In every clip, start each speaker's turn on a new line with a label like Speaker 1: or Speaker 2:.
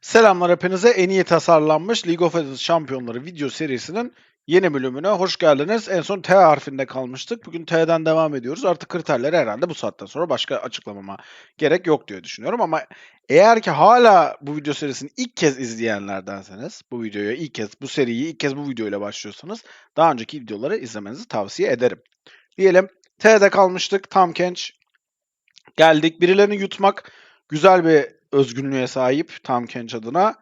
Speaker 1: Selamlar hepinize. En iyi tasarlanmış League of Legends şampiyonları video serisinin yeni bölümüne hoş geldiniz. En son T harfinde kalmıştık. Bugün T'den devam ediyoruz. Artık kriterleri herhalde bu saatten sonra başka açıklamama gerek yok diye düşünüyorum. Ama eğer ki hala bu video serisini ilk kez izleyenlerdenseniz, bu videoyu ilk kez, bu seriyi ilk kez bu videoyla başlıyorsanız daha önceki videoları izlemenizi tavsiye ederim. Diyelim T'de kalmıştık. Tam Kench geldik. Birilerini yutmak güzel bir özgünlüğe sahip Tam Kench adına.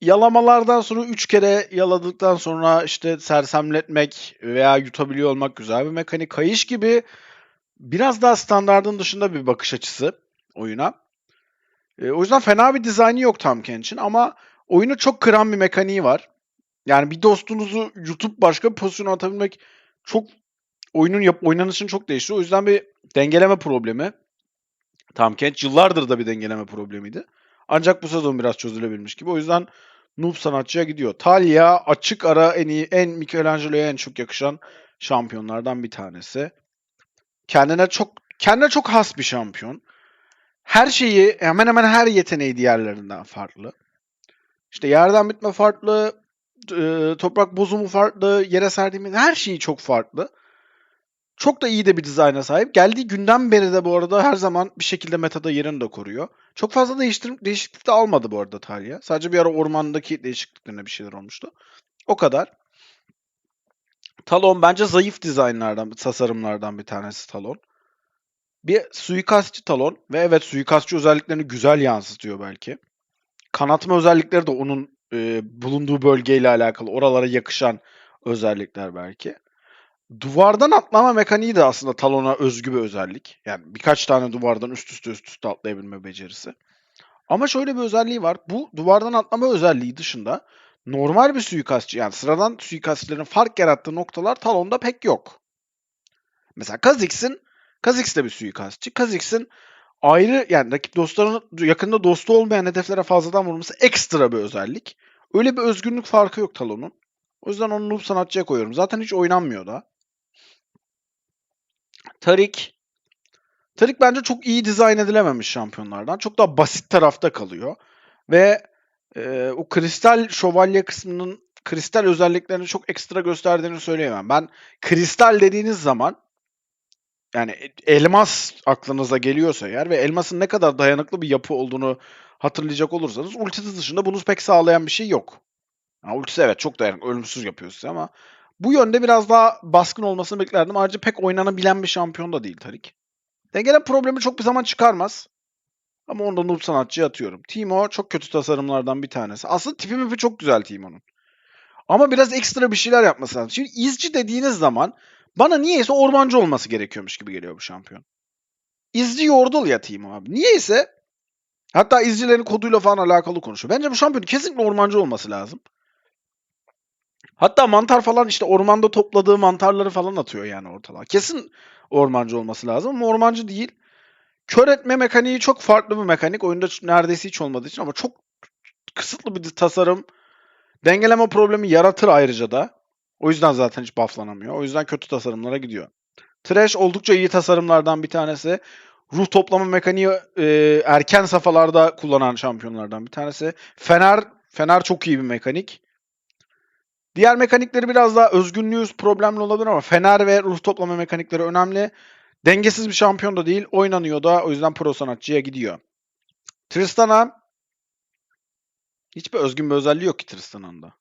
Speaker 1: Yalamalardan sonra 3 kere yaladıktan sonra işte sersemletmek veya yutabiliyor olmak güzel bir mekanik. Kayış gibi biraz daha standardın dışında bir bakış açısı oyuna. E, o yüzden fena bir dizaynı yok Tam Kench'in ama oyunu çok kıran bir mekaniği var. Yani bir dostunuzu yutup başka bir pozisyona atabilmek çok oyunun yap oynanışını çok değiştiriyor. O yüzden bir dengeleme problemi. Tam Kench yıllardır da bir dengeleme problemiydi. Ancak bu sezon biraz çözülebilmiş gibi. O yüzden noob sanatçıya gidiyor. Talia açık ara en iyi, en Michelangelo'ya en çok yakışan şampiyonlardan bir tanesi. Kendine çok kendine çok has bir şampiyon. Her şeyi hemen hemen her yeteneği diğerlerinden farklı. İşte yerden bitme farklı, e, toprak bozumu farklı, yere serdiğimiz her şeyi çok farklı. Çok da iyi de bir dizayna sahip. Geldiği günden beri de bu arada her zaman bir şekilde metada yerini de koruyor. Çok fazla değiştir değişiklik de almadı bu arada Talia. Sadece bir ara ormandaki değişikliklerine bir şeyler olmuştu. O kadar. Talon bence zayıf dizaynlardan, tasarımlardan bir tanesi Talon. Bir suikastçı Talon ve evet suikastçı özelliklerini güzel yansıtıyor belki. Kanatma özellikleri de onun e, bulunduğu bölgeyle alakalı, oralara yakışan özellikler belki. Duvardan atlama mekaniği de aslında Talon'a özgü bir özellik. Yani birkaç tane duvardan üst üste üst üste atlayabilme becerisi. Ama şöyle bir özelliği var. Bu duvardan atlama özelliği dışında normal bir suikastçı yani sıradan suikastçıların fark yarattığı noktalar Talon'da pek yok. Mesela Kha'Zix'in Kha'Zix de bir suikastçı. Kha'Zix'in ayrı yani rakip dostlarının yakında dostu olmayan hedeflere fazladan vurması ekstra bir özellik. Öyle bir özgünlük farkı yok Talon'un. O yüzden onu noob sanatçıya koyuyorum. Zaten hiç oynanmıyor da. Tarik. Tarik bence çok iyi dizayn edilememiş şampiyonlardan. Çok daha basit tarafta kalıyor. Ve e, o kristal şövalye kısmının kristal özelliklerini çok ekstra gösterdiğini söyleyemem. Ben kristal dediğiniz zaman yani elmas aklınıza geliyorsa eğer ve elmasın ne kadar dayanıklı bir yapı olduğunu hatırlayacak olursanız ultisi dışında bunu pek sağlayan bir şey yok. Yani ultisi evet çok dayanıklı, ölümsüz yapıyor size ama bu yönde biraz daha baskın olmasını beklerdim. Ayrıca pek oynanabilen bir şampiyon da değil Tarik. Dengelen problemi çok bir zaman çıkarmaz. Ama onu da noob sanatçıya atıyorum. Timo çok kötü tasarımlardan bir tanesi. Aslında tipi mipi çok güzel Timo'nun. Ama biraz ekstra bir şeyler yapması lazım. Şimdi izci dediğiniz zaman bana niyeyse ormancı olması gerekiyormuş gibi geliyor bu şampiyon. İzci yordul ya Timo abi. Niyeyse hatta izcilerin koduyla falan alakalı konuşuyor. Bence bu şampiyon kesinlikle ormancı olması lazım. Hatta mantar falan işte ormanda topladığı mantarları falan atıyor yani ortalığa. Kesin ormancı olması lazım ama ormancı değil. Kör etme mekaniği çok farklı bir mekanik. Oyunda neredeyse hiç olmadığı için ama çok kısıtlı bir tasarım. Dengeleme problemi yaratır ayrıca da. O yüzden zaten hiç bufflanamıyor. O yüzden kötü tasarımlara gidiyor. Trash oldukça iyi tasarımlardan bir tanesi. Ruh toplama mekaniği e, erken safhalarda kullanan şampiyonlardan bir tanesi. Fener Fener çok iyi bir mekanik. Diğer mekanikleri biraz daha özgünlüğü problemli olabilir ama Fener ve ruh toplama mekanikleri önemli. Dengesiz bir şampiyon da değil. Oynanıyor da o yüzden pro sanatçıya gidiyor. Tristana hiçbir özgün bir özelliği yok ki Tristana'nın da.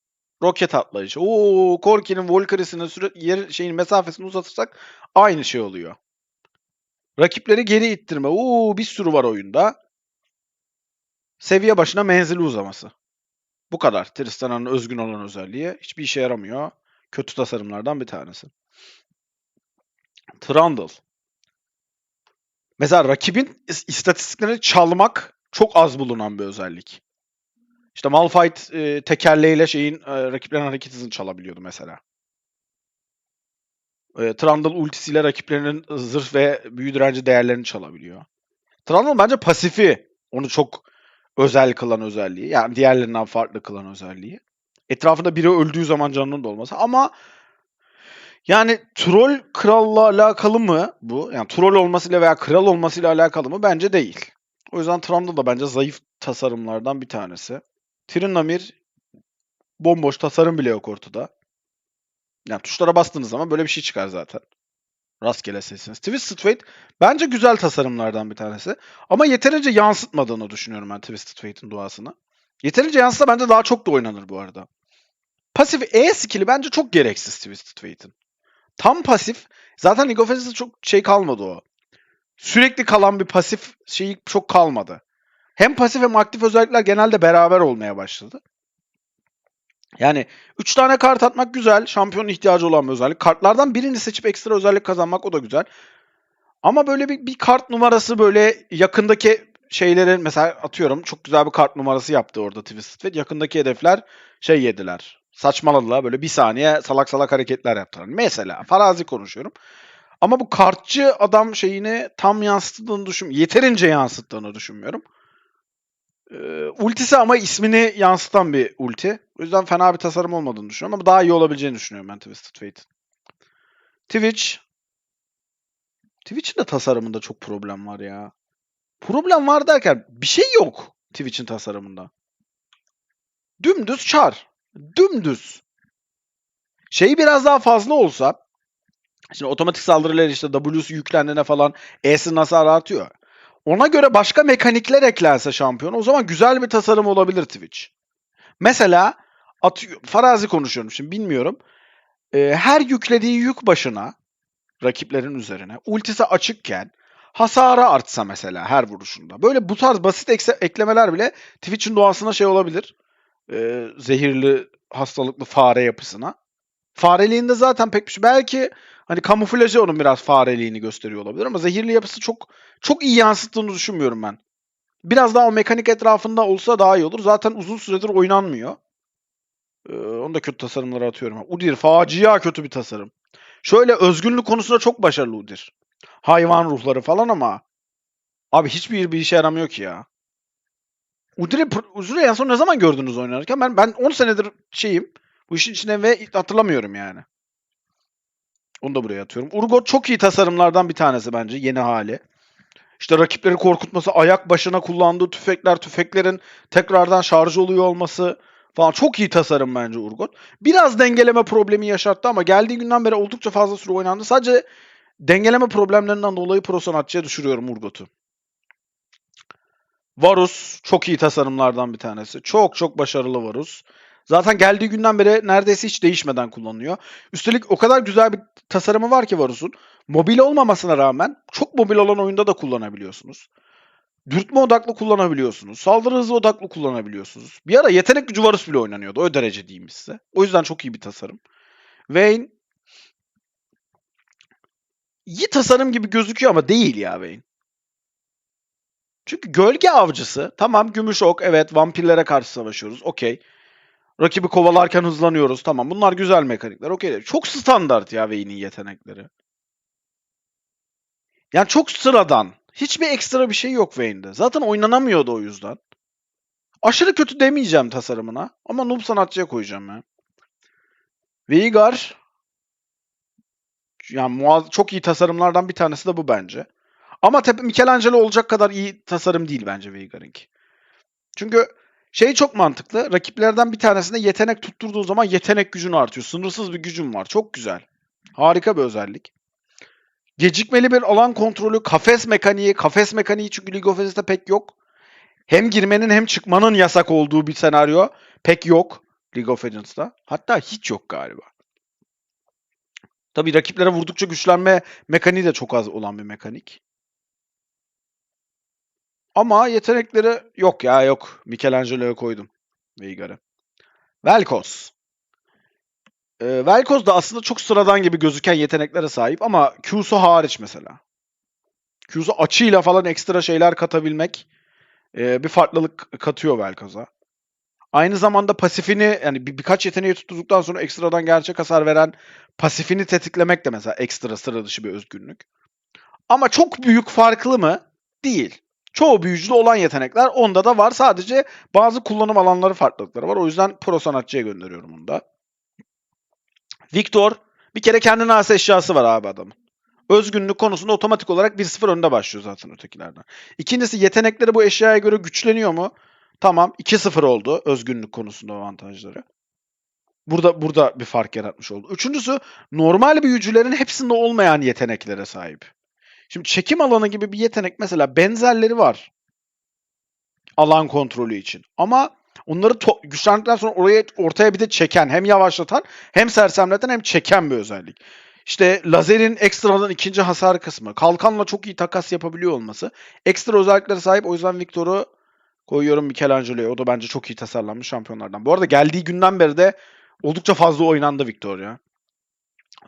Speaker 1: Roket atlayışı. Oo, Corki'nin Valkyrie'sinin süre yer şeyin mesafesini uzatırsak aynı şey oluyor. Rakipleri geri ittirme. Oo, bir sürü var oyunda. Seviye başına menzili uzaması. Bu kadar. Tristana'nın özgün olan özelliği. Hiçbir işe yaramıyor. Kötü tasarımlardan bir tanesi. Trundle. Mesela rakibin istatistiklerini çalmak çok az bulunan bir özellik. İşte Malphite e, tekerleğiyle şeyin e, rakiplerin hareket hızını çalabiliyordu mesela. E, Trundle ultisiyle rakiplerinin zırh ve büyü direnci değerlerini çalabiliyor. Trundle bence pasifi onu çok özel kılan özelliği. Yani diğerlerinden farklı kılan özelliği. Etrafında biri öldüğü zaman canının dolması. Ama yani troll kralla alakalı mı bu? Yani troll olmasıyla veya kral olmasıyla alakalı mı? Bence değil. O yüzden Trundle da bence zayıf tasarımlardan bir tanesi. Trinamir bomboş tasarım bile yok ortada. Yani tuşlara bastığınız zaman böyle bir şey çıkar zaten. Rastgele seçsiniz. Twisted Fate bence güzel tasarımlardan bir tanesi. Ama yeterince yansıtmadığını düşünüyorum ben Twisted Fate'in duasını. Yeterince yansıtsa bence daha çok da oynanır bu arada. Pasif E skill'i bence çok gereksiz Twisted Fate'in. Tam pasif. Zaten League of Legends'da çok şey kalmadı o. Sürekli kalan bir pasif şeyi çok kalmadı. Hem pasif hem aktif özellikler genelde beraber olmaya başladı. Yani 3 tane kart atmak güzel. Şampiyonun ihtiyacı olan bir özellik. Kartlardan birini seçip ekstra özellik kazanmak o da güzel. Ama böyle bir, bir kart numarası böyle yakındaki şeylerin mesela atıyorum çok güzel bir kart numarası yaptı orada Twisted Fate. Yakındaki hedefler şey yediler. Saçmaladılar böyle bir saniye salak salak hareketler yaptılar. Mesela farazi konuşuyorum. Ama bu kartçı adam şeyini tam yansıttığını düşünmüyorum. Yeterince yansıttığını düşünmüyorum. Ee, ultisi ama ismini yansıtan bir ulti. O yüzden fena bir tasarım olmadığını düşünüyorum ama daha iyi olabileceğini düşünüyorum ben Twisted Fate'in. Twitch. Twitch'in de tasarımında çok problem var ya. Problem var derken bir şey yok Twitch'in tasarımında. Dümdüz çar. Dümdüz. Şey biraz daha fazla olsa Şimdi otomatik saldırılar işte W'su yüklendiğine falan E'si hasar artıyor. Ona göre başka mekanikler eklense şampiyon o zaman güzel bir tasarım olabilir Twitch. Mesela atıyor, farazi konuşuyorum şimdi bilmiyorum. Ee, her yüklediği yük başına rakiplerin üzerine ultisi açıkken hasarı artsa mesela her vuruşunda. Böyle bu tarz basit ekse- eklemeler bile Twitch'in doğasına şey olabilir. Ee, zehirli hastalıklı fare yapısına. Fareliğinde zaten pek bir şey. Belki hani kamuflajı onun biraz fareliğini gösteriyor olabilir ama zehirli yapısı çok çok iyi yansıttığını düşünmüyorum ben. Biraz daha o mekanik etrafında olsa daha iyi olur. Zaten uzun süredir oynanmıyor. Ee, onu da kötü tasarımlara atıyorum. Udir facia kötü bir tasarım. Şöyle özgünlük konusunda çok başarılı Udir. Hayvan ruhları falan ama abi hiçbir bir işe yaramıyor ki ya. Udir'i Udir'i en son ne zaman gördünüz oynarken? Ben ben 10 senedir şeyim. Bu işin içine ve hatırlamıyorum yani. Onu da buraya atıyorum. Urgot çok iyi tasarımlardan bir tanesi bence yeni hali. İşte rakipleri korkutması, ayak başına kullandığı tüfekler, tüfeklerin tekrardan şarj oluyor olması falan çok iyi tasarım bence Urgot. Biraz dengeleme problemi yaşattı ama geldiği günden beri oldukça fazla süre oynandı. Sadece dengeleme problemlerinden dolayı pro sanatçıya düşürüyorum Urgot'u. Varus çok iyi tasarımlardan bir tanesi. Çok çok başarılı Varus. Zaten geldiği günden beri neredeyse hiç değişmeden kullanılıyor. Üstelik o kadar güzel bir tasarımı var ki Varus'un. Mobil olmamasına rağmen çok mobil olan oyunda da kullanabiliyorsunuz. Dürtme odaklı kullanabiliyorsunuz. Saldırı hızı odaklı kullanabiliyorsunuz. Bir ara yetenek gücü Varus bile oynanıyordu. O derece diyeyim size. O yüzden çok iyi bir tasarım. Vayne iyi tasarım gibi gözüküyor ama değil ya Vayne. Çünkü gölge avcısı. Tamam gümüş ok. Evet vampirlere karşı savaşıyoruz. Okey. Rakibi kovalarken hızlanıyoruz. Tamam bunlar güzel mekanikler. Okey. Çok standart ya Vayne'in yetenekleri. Yani çok sıradan. Hiçbir ekstra bir şey yok Vayne'de. Zaten oynanamıyordu o yüzden. Aşırı kötü demeyeceğim tasarımına. Ama noob sanatçıya koyacağım ya. Veigar yani muaz- çok iyi tasarımlardan bir tanesi de bu bence. Ama Michelangelo olacak kadar iyi tasarım değil bence Veigar'ınki. Çünkü şey çok mantıklı. Rakiplerden bir tanesinde yetenek tutturduğu zaman yetenek gücün artıyor. Sınırsız bir gücün var. Çok güzel. Harika bir özellik. Gecikmeli bir alan kontrolü, kafes mekaniği, kafes mekaniği çünkü League of Legends'da pek yok. Hem girmenin hem çıkmanın yasak olduğu bir senaryo pek yok League of Legends'da. Hatta hiç yok galiba. Tabii rakiplere vurdukça güçlenme mekaniği de çok az olan bir mekanik. Ama yetenekleri yok ya yok. Michelangelo'ya koydum Veigar'ı. Velkos. Ee, Velkos da aslında çok sıradan gibi gözüken yeteneklere sahip ama Q'su hariç mesela. Q'su açıyla falan ekstra şeyler katabilmek e, bir farklılık katıyor Velkoz'a. Aynı zamanda pasifini yani bir, birkaç yeteneği tutturduktan sonra ekstradan gerçek hasar veren pasifini tetiklemek de mesela ekstra sıra dışı bir özgünlük. Ama çok büyük farklı mı? Değil. Çoğu büyücüde olan yetenekler onda da var. Sadece bazı kullanım alanları farklılıkları var. O yüzden pro sanatçıya gönderiyorum onu da. Victor bir kere kendine has eşyası var abi adamın. Özgünlük konusunda otomatik olarak 1-0 önde başlıyor zaten ötekilerden. İkincisi yetenekleri bu eşyaya göre güçleniyor mu? Tamam 2-0 oldu özgünlük konusunda avantajları. Burada burada bir fark yaratmış oldu. Üçüncüsü normal büyücülerin hepsinde olmayan yeteneklere sahip. Şimdi çekim alanı gibi bir yetenek mesela benzerleri var. Alan kontrolü için. Ama onları güçlendikten sonra oraya ortaya bir de çeken, hem yavaşlatan, hem sersemleten hem çeken bir özellik. İşte lazerin ekstradan ikinci hasar kısmı. Kalkanla çok iyi takas yapabiliyor olması. Ekstra özelliklere sahip. O yüzden Victor'u koyuyorum Michelangelo'ya. O da bence çok iyi tasarlanmış şampiyonlardan. Bu arada geldiği günden beri de oldukça fazla oynandı Victor ya.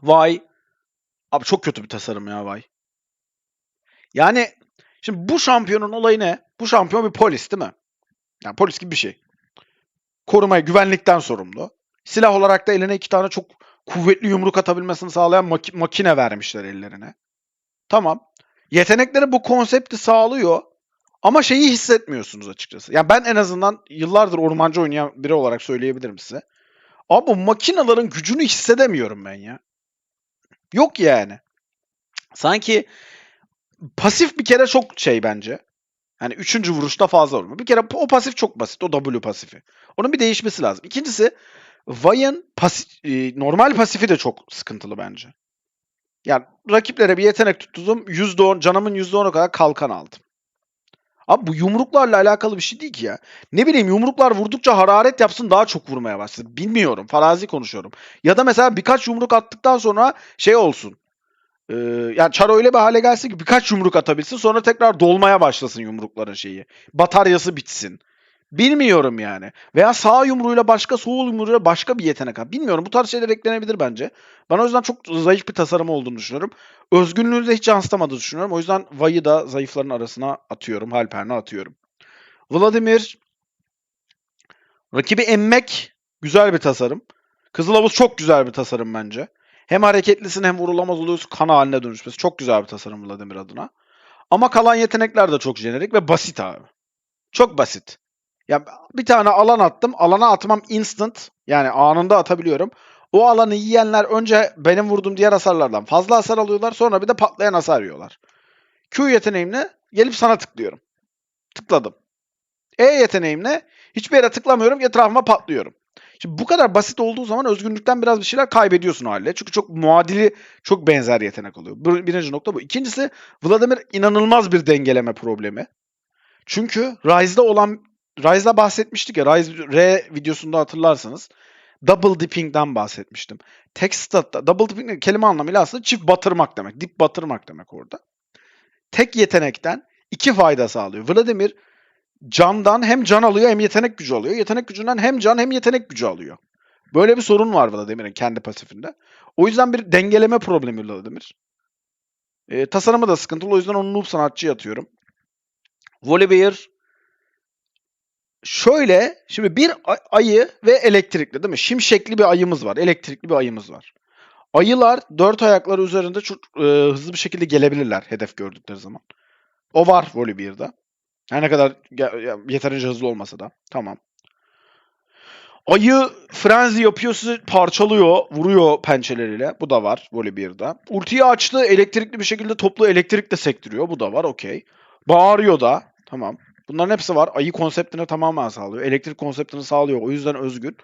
Speaker 1: Vay. Abi çok kötü bir tasarım ya Vay. Yani şimdi bu şampiyonun olayı ne? Bu şampiyon bir polis değil mi? Yani polis gibi bir şey. Korumaya, güvenlikten sorumlu. Silah olarak da eline iki tane çok kuvvetli yumruk atabilmesini sağlayan maki- makine vermişler ellerine. Tamam. Yetenekleri bu konsepti sağlıyor. Ama şeyi hissetmiyorsunuz açıkçası. Yani ben en azından yıllardır ormancı oynayan biri olarak söyleyebilirim size. Abi bu makinaların gücünü hissedemiyorum ben ya. Yok yani. Sanki pasif bir kere çok şey bence. Hani üçüncü vuruşta fazla vurma. Bir kere o pasif çok basit. O W pasifi. Onun bir değişmesi lazım. İkincisi Vay'ın pasi- e, normal pasifi de çok sıkıntılı bence. Yani rakiplere bir yetenek tutturdum. %10, canımın %10'u kadar kalkan aldım. Abi bu yumruklarla alakalı bir şey değil ki ya. Ne bileyim yumruklar vurdukça hararet yapsın daha çok vurmaya başladı. Bilmiyorum. Farazi konuşuyorum. Ya da mesela birkaç yumruk attıktan sonra şey olsun. Ee, yani Char öyle bir hale gelsin ki birkaç yumruk atabilsin sonra tekrar dolmaya başlasın yumrukların şeyi. Bataryası bitsin. Bilmiyorum yani. Veya sağ yumruğuyla başka, sol yumruğuyla başka bir yetenek. Bilmiyorum. Bu tarz şeyler eklenebilir bence. Ben o yüzden çok zayıf bir tasarım olduğunu düşünüyorum. Özgünlüğünü de hiç yansıtamadığını düşünüyorum. O yüzden Vay'ı da zayıfların arasına atıyorum. Halpern'e atıyorum. Vladimir rakibi emmek güzel bir tasarım. Kızılavuz çok güzel bir tasarım bence. Hem hareketlisin hem vurulamaz oluyorsun kan haline dönüşmesi. Çok güzel bir tasarım Vladimir adına. Ama kalan yetenekler de çok jenerik ve basit abi. Çok basit. Ya bir tane alan attım. Alana atmam instant. Yani anında atabiliyorum. O alanı yiyenler önce benim vurduğum diğer hasarlardan fazla hasar alıyorlar. Sonra bir de patlayan hasar yiyorlar. Q yeteneğimle gelip sana tıklıyorum. Tıkladım. E yeteneğimle hiçbir yere tıklamıyorum. Etrafıma patlıyorum. Şimdi bu kadar basit olduğu zaman özgünlükten biraz bir şeyler kaybediyorsun haliyle. Çünkü çok muadili, çok benzer yetenek oluyor. Bir- Birinci nokta bu. İkincisi Vladimir inanılmaz bir dengeleme problemi. Çünkü Rise'da olan Rise'da bahsetmiştik ya Rise R videosunda hatırlarsanız double dipping'den bahsetmiştim. Tek statta double dipping kelime anlamıyla aslında çift batırmak demek. Dip batırmak demek orada. Tek yetenekten iki fayda sağlıyor. Vladimir candan hem can alıyor hem yetenek gücü alıyor. Yetenek gücünden hem can hem yetenek gücü alıyor. Böyle bir sorun var Vladimir'in kendi pasifinde. O yüzden bir dengeleme problemi Vladimir. E, tasarımı da sıkıntılı. O yüzden onu noob sanatçıya atıyorum. Volibear şöyle şimdi bir ay- ayı ve elektrikli değil mi? Şimşekli bir ayımız var. Elektrikli bir ayımız var. Ayılar dört ayakları üzerinde çok e, hızlı bir şekilde gelebilirler hedef gördükleri zaman. O var Volibear'da. Her ne kadar yeterince hızlı olmasa da. Tamam. Ayı frenzy yapıyor sizi parçalıyor, vuruyor pençeleriyle. Bu da var Volibear'da. Ultiyi açtı, elektrikli bir şekilde toplu elektrik de sektiriyor. Bu da var, okey. Bağırıyor da. Tamam. Bunların hepsi var. Ayı konseptini tamamen sağlıyor. Elektrik konseptini sağlıyor. O yüzden özgün.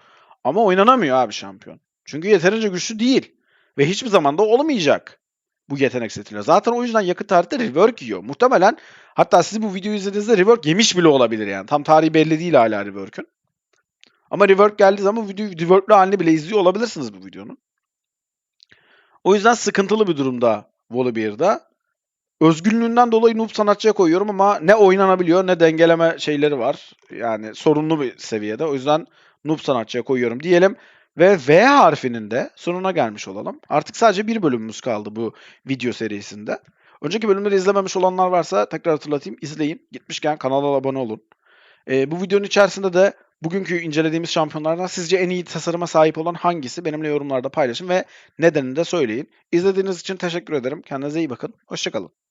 Speaker 1: Ama oynanamıyor abi şampiyon. Çünkü yeterince güçlü değil. Ve hiçbir zaman da olmayacak. Bu yetenek setiyle. Zaten o yüzden yakın tarihte rework yiyor. Muhtemelen hatta siz bu videoyu izlediğinizde rework yemiş bile olabilir yani. Tam tarihi belli değil hala rework'ün. Ama rework geldiği zaman videoyu rework'lü halini bile izliyor olabilirsiniz bu videonun. O yüzden sıkıntılı bir durumda Volibear'da. Özgünlüğünden dolayı noob sanatçıya koyuyorum ama ne oynanabiliyor ne dengeleme şeyleri var. Yani sorunlu bir seviyede. O yüzden noob sanatçıya koyuyorum diyelim. Ve V harfinin de sonuna gelmiş olalım. Artık sadece bir bölümümüz kaldı bu video serisinde. Önceki bölümleri izlememiş olanlar varsa tekrar hatırlatayım. izleyin. Gitmişken kanala abone olun. Ee, bu videonun içerisinde de bugünkü incelediğimiz şampiyonlardan sizce en iyi tasarıma sahip olan hangisi? Benimle yorumlarda paylaşın ve nedenini de söyleyin. İzlediğiniz için teşekkür ederim. Kendinize iyi bakın. Hoşçakalın.